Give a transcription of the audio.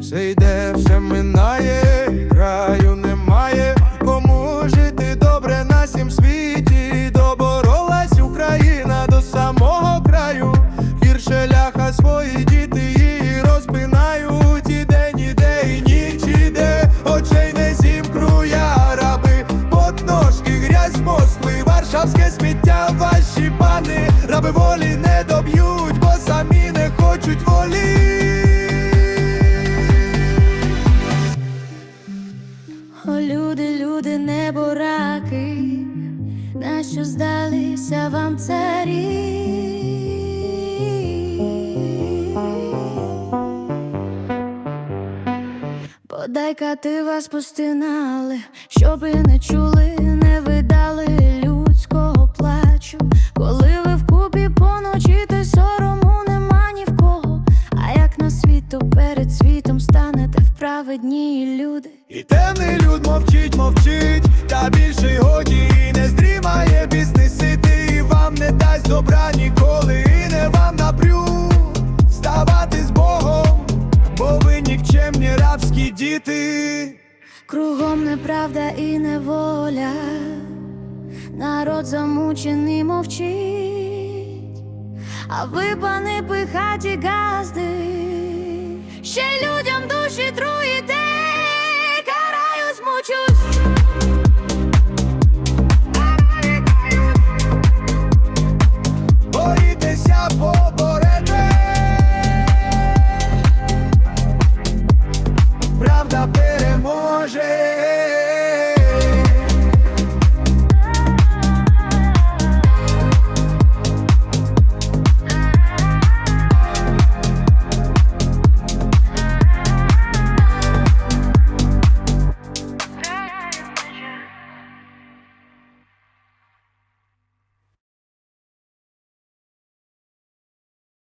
Все йде, все минає, краю немає. Кому жити добре на сім світі, доборолась Україна до самого краю. Гірше ляха свої діти її розпинають і день, і де, і ніч іде, очей не зімкрує раби, подножки, грязь Москви, Варшавське сміття, ваші пани, раби волі не доб'ють, нащо здалися вам царі? Подай-ка ти вас постинали, щоби не чули, не видали людського плачу. Коли ви вкупі поночі, то сорому нема ні в кого. А як на світ, то перед світом станете вправедні люди. І темний люд мовчить, мовчить, та більше діти. Кругом неправда і неволя, народ замучений мовчить, а ви, пани, пихаті газди, ще людям душі труїте.